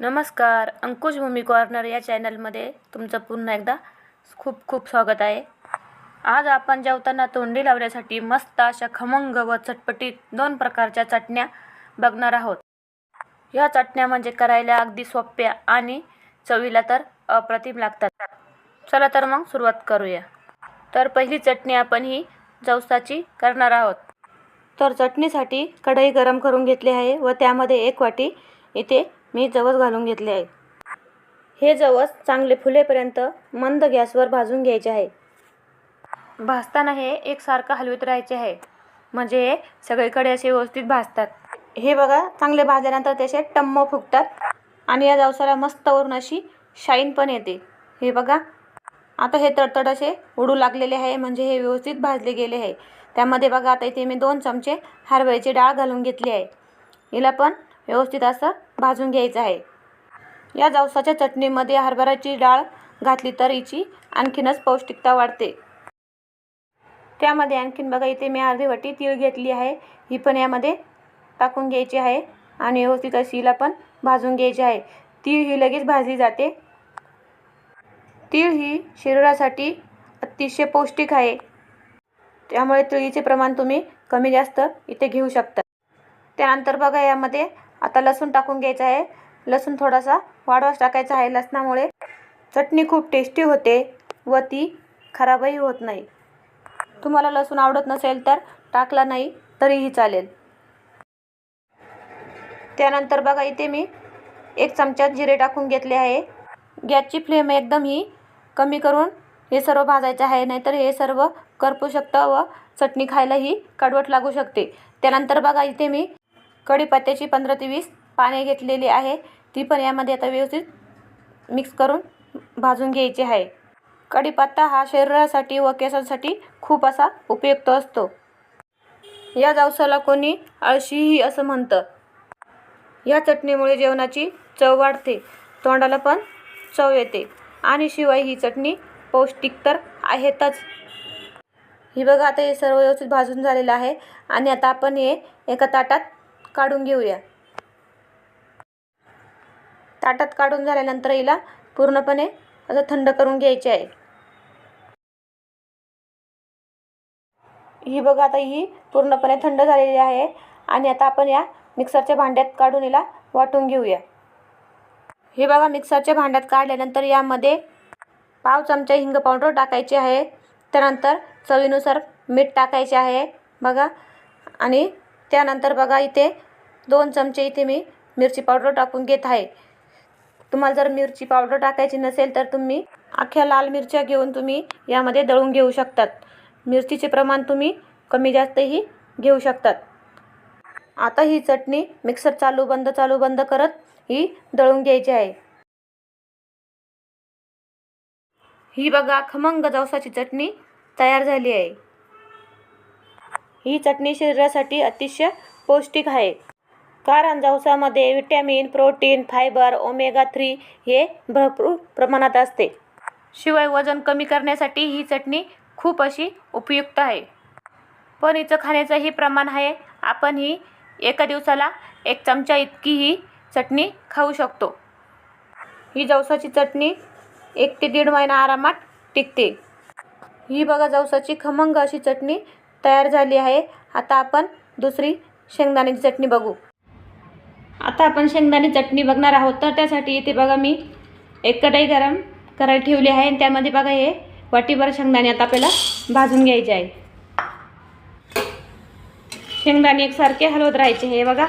नमस्कार अंकुश भूमी कॉर्नर या चॅनलमध्ये तुमचं पुन्हा एकदा खूप खूप स्वागत आहे. आज आपण जेवताना तोंडी लावण्यासाठी मस्त अशा खमंग व चटपटीत दोन प्रकारच्या चटण्या बघणार आहोत. या चटण्या म्हणजे करायला अगदी सोप्या आणि चवीला तर अप्रतिम लागतात. चला तर मग सुरुवात करूया. तर पहिली चटणी आपण ही जवसाची करणार आहोत. तर चटणीसाठी कढई गरम करून घेतली आहे व त्यामध्ये एक वाटी इथे मी जवस घालून घेतले आहे. हे जवस चांगले फुलेपर्यंत मंद गॅसवर भाजून घ्यायचे आहे. भाजताना हे एकसारखं हलवत राहायचे आहे. म्हणजे हे सगळीकडे असे व्यवस्थित भाजतात. हे बघा चांगले भाजल्यानंतर त्याचे टम्म फुगतात आणि या जवसाला मस्त वरून अशी शाईन पण येते. हे बघा आता हे तडतड असे उडू लागलेले आहे म्हणजे हे व्यवस्थित भाजले गेले आहे. त्यामध्ये बघा आता इथे मी दोन चमचे हरभऱ्याची डाळ घालून घेतली आहे. हिला पण व्यवस्थित असं भाजून घ्यायचं आहे. या जवसाच्या चटणीमध्ये हरभऱ्याची डाळ घातली तर हिची आणखीनच पौष्टिकता वाढते. त्यामध्ये आणखीन बघा इथे मी अर्धी वाटी तीळ घेतली आहे. ही पण यामध्ये टाकून घ्यायची आहे आणि व्यवस्थित अशीला पण भाजून घ्यायची आहे. तीळ ही लगेच भाजली जाते. तीळ ही शरीरासाठी अतिशय पौष्टिक आहे. त्यामुळे तिळीचे प्रमाण तुम्ही कमी जास्त इथे घेऊ शकता. त्यानंतर बघा यामध्ये आता लसूण टाकून घ्यायचं आहे. लसूण थोडासा वाढवास टाकायचा आहे लसणामुळे. चटणी खूप टेस्टी होते व ती खराबही होत नाही. तुम्हाला लसूण आवडत नसेल तर टाकला नाही तरीही चालेल. त्यानंतर बघा इथे मी एक चमचा जिरे टाकून घेतले आहे. गॅसची फ्लेम एकदम ही कमी करून हे सर्व भाजायचं आहे नाहीतर हे सर्व करपू शकतं व चटणी खायलाही कडवट लागू शकते. त्यानंतर बघा इथे मी कढीपत्त्याची पंधरा ते वीस पाने घेतलेली आहे. ती पण यामध्ये आता व्यवस्थित मिक्स करून भाजून घ्यायची आहे. कढीपत्ता हा शरीरासाठी व केसांसाठी खूप असा उपयुक्त असतो. या जावसाला कोणी आळशीही असं म्हणतं. या चटणीमुळे जेवणाची चव वाढते तोंडाला पण चव येते आणि शिवाय ही चटणी पौष्टिक तर आहेतच. ही बघा आता हे सर्व व्यवस्थित भाजून झालेलं आहे आणि आता आपण हे एका ताटात काढून घेऊया. ताटात काढून झाल्यानंतर हिला पूर्णपणे असं थंड करून घ्यायचे आहे. ही बघा आता ही पूर्णपणे थंड झालेली आहे आणि आता आपण या मिक्सरच्या भांड्यात काढून हिला वाटून घेऊया. हे बघा मिक्सरच्या भांड्यात काढल्यानंतर यामध्ये पाव चमचा हिंग पावडर टाकायचे आहे. त्यानंतर चवीनुसार मीठ टाकायचे आहे. बघा आणि त्यानंतर बघा इथे दोन चमचे इथे मी मिरची पावडर टाकून घेत आहे. तुम्हाला जर मिरची पावडर टाकायची नसेल तर तुम्ही अख्ख्या लाल मिरच्या घेऊन तुम्ही यामध्ये दळून घेऊ शकतात. मिरचीचे प्रमाण तुम्ही कमी जास्तही घेऊ शकतात. आता ही चटणी मिक्सर चालू बंद चालू बंद करत ही दळून घ्यायची आहे. ही बघा खमंग जवसाची चटणी तयार झाली आहे. ही चटणी शरीरासाठी अतिशय पौष्टिक आहे. कारण जवसामध्ये vitamin protein fibre omega three हे भरपूर प्रमाणात असते. शिवाय वजन कमी करण्यासाठी ही चटणी खूप अशी उपयुक्त आहे. पण हिचं खाण्याचंही प्रमाण आहे. आपण ही एका दिवसाला एक चमचा इतकी ही चटणी खाऊ शकतो. ही जवसाची चटणी एक ते दीड महिना आरामात टिकते. ही बघा जवसाची खमंग अशी चटणी तयार झाली आहे. आता आपण दुसरी शेंगदाण्याची चटणी बघू. आता आपण शेंगदाणे चटणी बघणार आहोत. तर त्यासाठी इथे बघा मी एक कढई गरम करायला ठेवली आहे. आणि त्यामध्ये बघा हे वाटीभर शेंगदाणे आता आपल्याला भाजून घ्यायचे आहे. शेंगदाणे एकसारखे हलवत राहायचे हे बघा.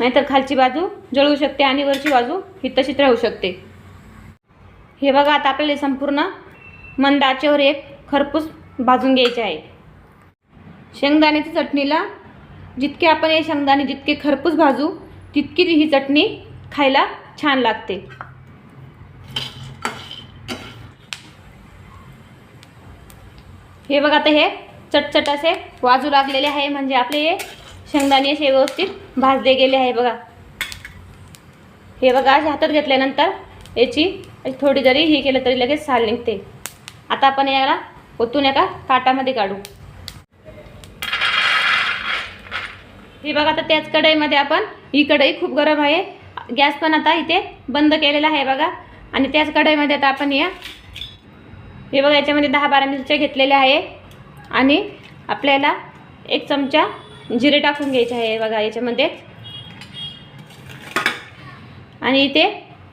नाहीतर खालची बाजू जळू शकते आणि वरची बाजू ही तशीच राहू शकते. हे बघा आता आपल्याला संपूर्ण मंद आचेवर एक खरपूस भाजून घ्यायचे आहे. शेंगदाण्याच्या चटणीला जितके आपण हे शेंगदाणे जितके खरपूस भाजू तितकी ही चटणी खायला छान लागते. हे बघा आता हे चटचट असे वाजू लागलेले आहे म्हणजे आपले हे शेंगदाणे असे व्यवस्थित भाजले गेले आहे बघा. हे बघा असे हातात घेतल्यानंतर याची थोडी जरी हे केलं तरी लगेच साल निघते. आता आपण याला ओतून एका ताटामध्ये काढू. हे बघा आता त्याच कढईमध्ये आपण ही कढई खूप गरम आहे. गॅस पण आता इथे बंद केलेला आहे बघा. आणि त्याच कढईमध्ये आता आपण या हे बघा याच्यामध्ये दहा बारा मिरच्या घेतलेल्या आहे. आणि आपल्याला एक चमचा जिरे टाकून घ्यायचे आहे बघा याच्यामध्ये. आणि इथे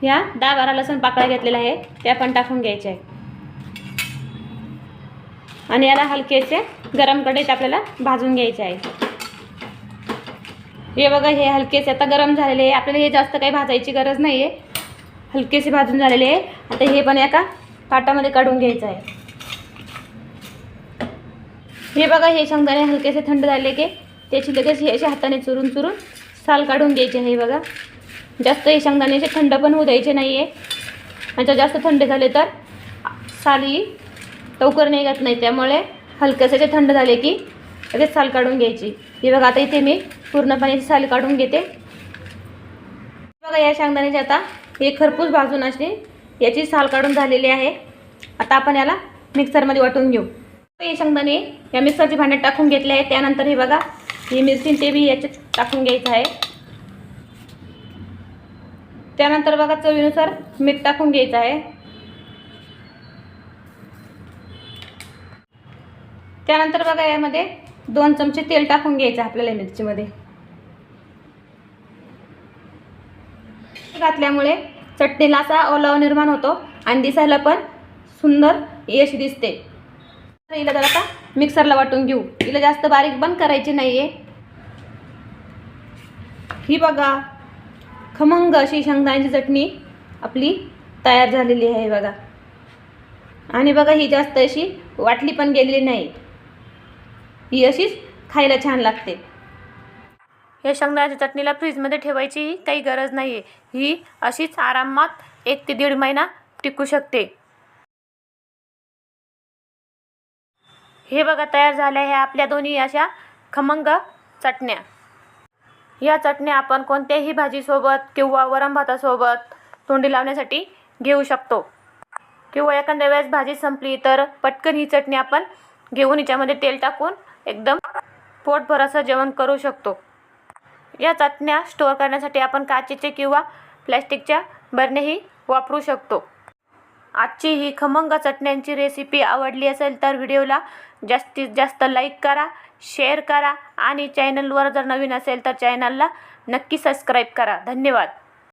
ह्या दहा बारा लसूण पाकळ्या घेतलेल्या आहे त्या पण टाकून घ्यायच्या आहे आणि याला हलकेचे गरम कढईत आपल्याला भाजून घ्यायचे आहे. हे बघा हे हलकेसे आता गरम झालेले आहे. आपल्याला हे जास्त काही भाजायची गरज नाही आहे हलकेसे भाजून झालेले आहे. आता हे पण एका ताटामध्ये काढून घ्यायचं आहे. हे बघा हे शेंगदाणे हलकेसे थंड झाले की त्याची लगेच हे अशा हाताने चुरून चुरून साल काढून घ्यायचे आहे. बघा जास्त हे शेंगदाणे असे थंड पण होऊ द्यायचे नाही आहे आणि जर जास्त थंड झाले तर साली लवकर निघत नाही. त्यामुळे हलकेसे थंड झाले की लगेच साल काढून घ्यायची. हे बघा आता इथे मी पूर्णपणे साल काढून घेते. बघा या शेंगदाण्याची आता हे खरपूस भाजून असली याची साल काढून झालेली आहे. आता आपण याला मिक्सरमध्ये वाटून घेऊ. हे शेंगदाणे या मिक्सरच्या भांड्यात टाकून घेतले आहे त्यानंतर हे बघा ही मिरची ते बी याच्यात टाकून घ्यायचं आहे. त्यानंतर बघा चवीनुसार मीठ टाकून घ्यायचं आहे. त्यानंतर बघा यामध्ये दोन चमचे तेल टाकून घ्यायचं आपल्याला मिरचीमध्ये. घातल्यामुळे चटणीला असा ओलावा निर्माण होतो आणि दिसायला पण सुंदर यश दिसते. तर हिला जर आता मिक्सरला वाटून घेऊ. हिला जास्त बारीक पण करायची नाही आहे ही बघा खमंग अशी शेंगदाण्याची चटणी आपली तयार झालेली आहे बघा. आणि बघा ही जास्त अशी वाटली पण गेलेली नाही. ही अशीच खायला छान लागते. या शेंगदाण्याच्या चटणीला फ्रीजमध्ये ठेवायची काही गरज नाही आहे ही अशीच आरामात एक ते दीड महिना टिकू शकते. हे बघा तयार झाल्या ह्या आपल्या दोन्ही अशा खमंग चटण्या. या चटण्या आपण कोणत्याही भाजीसोबत किंवा वरण भातासोबत तोंडी लावण्यासाठी घेऊ शकतो. किंवा एखाद्या वेळेस भाजी संपली तर पटकन ही चटणी आपण घेऊन हिच्यामध्ये तेल टाकून एकदम पोटभर असं जेवण करू शकतो. या चटण्या स्टोअर करण्यासाठी आपण काचेचे किंवा प्लॅस्टिकच्या बरणेही वापरू शकतो. आजची ही खमंग चटण्यांची रेसिपी आवडली असेल तर व्हिडिओला जास्तीत जास्त लाईक करा शेअर करा आणि चॅनलवर जर नवीन असेल तर चॅनलला नक्की सबस्क्राईब करा. धन्यवाद.